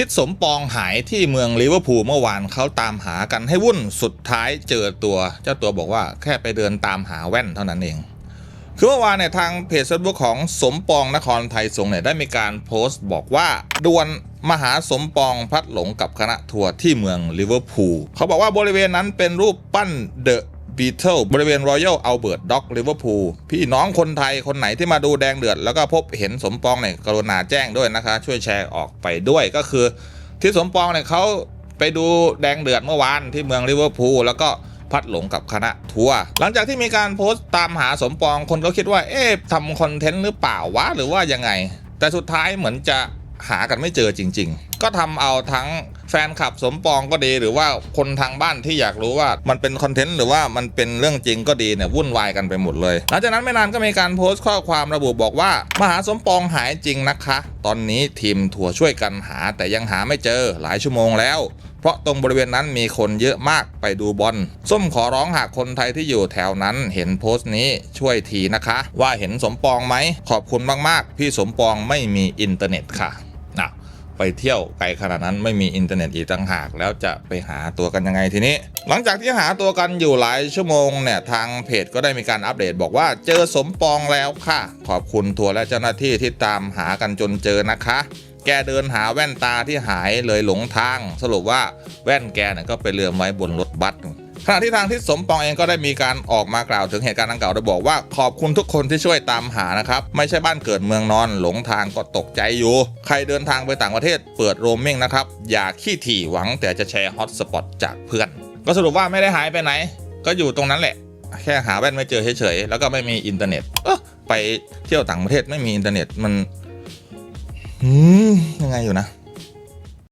ทิศสมปองหายที่เมืองลิเวอร์พูลเมื่อวานเขาตามหากันให้วุ่นสุดท้ายเจอตัว เจ้าตัวบอกว่าแค่ไปเดินตามหาแว่นเท่านั้นเอง คือเมื่อวานเนี่ยทางเพจเฟซบุ๊กของสมปองนครไทยสงเนี่ยได้มีการโพสต์บอกว่าดวนมหาสมปองพัดหลงกับคณะทัวร์ที่เมืองลิเวอร์พูลเขาบอกว่าบริเวณนั้นเป็นรูปปั้นเดอะ บีเทิลบริเวณรอยัลอัลเบิร์ตด็อกลิเวอร์พูลพี่น้องคนไทยคนไหนที่มาดูแดงเดือด แล้วก็พบเห็นสมปองเนี่ยกรุณาแจ้งด้วยนะคะ ช่วยแชร์ออกไปด้วยก็คือ ที่สมปองเนี่ยเขาไปดูแดงเดือดเมื่อวานที่เมืองลิเวอร์พูลแล้วก็พัดหลงกับคณะทัวร์หลังจากที่มีการโพสต์ตามหาสมปองคนก็คิดว่า เอ๊ะทำคอนเทนต์หรือเปล่าวะหรือว่ายังไง แต่สุดท้ายเหมือนจะหากันไม่เจอจริง ๆ ก็ทำเอาทั้งแฟนคลับสมปองก็ดี หรือว่าคนทางบ้านที่อยากรู้ว่ามันเป็นคอนเทนต์หรือว่ามันเป็นเรื่องจริงก็ดีเนี่ยวุ่นวายกันไปหมดเลย หลังจากนั้นไม่นานก็มีการโพสต์ข้อความระบุบอกว่า มหาสมปองหายจริงนะคะ ตอนนี้ทีมทัวร์ช่วยกันหา แต่ยังหาไม่เจอหลายชั่วโมงแล้วเพราะตรงบริเวณนั้นมีคนเยอะมากไปดูบอล ส้มขอร้องหากคนไทยที่อยู่แถวนั้นเห็นโพสต์นี้ช่วยทีนะคะ ว่าเห็นสมปองไหมขอบคุณมากๆ พี่สมปองไม่มีอินเทอร์เน็ตค่ะ ไปเที่ยวไกลขนาดนั้นไม่มีอินเทอร์เน็ตอีกต่างหาก แล้วจะไปหาตัวกันยังไงทีนี้ หลังจากที่หาตัวกันอยู่หลายชั่วโมงเนี่ยทางเพจก็ได้มีการอัปเดต บอกว่าเจอสมปองแล้วค่ะ ขอบคุณทัวร์และเจ้าหน้าที่ที่ตามหากันจนเจอนะคะ แกเดินหาแว่นตาที่หายเลยหลงทาง สรุปว่าแว่นแกเนี่ยก็ไปเลือมไว้บนรถบัส ขณะที่ทางทิศสมปองเองก็ได้มีการออกมากล่าวถึงเหตุการณ์ดังกล่าวโดยบอกว่าขอบคุณทุกคนที่ช่วยตามหานะครับ ไม่ใช่บ้านเกิดเมืองนอนหลงทางก็ตกใจอยู่ ใครเดินทางไปต่างประเทศเปิดโรมมิ่งนะครับ อย่าขี้ถี่หวังแต่จะแชร์ฮอตสปอตจากเพื่อน ก็สรุปว่าไม่ได้หายไปไหน ก็อยู่ตรงนั้นแหละ แค่หาแว่นไม่เจอเฉยๆแล้วก็ไม่มีอินเทอร์เน็ตเออไปเที่ยวต่างประเทศไม่มีอินเทอร์เน็ตมันยังไงอยู่นะ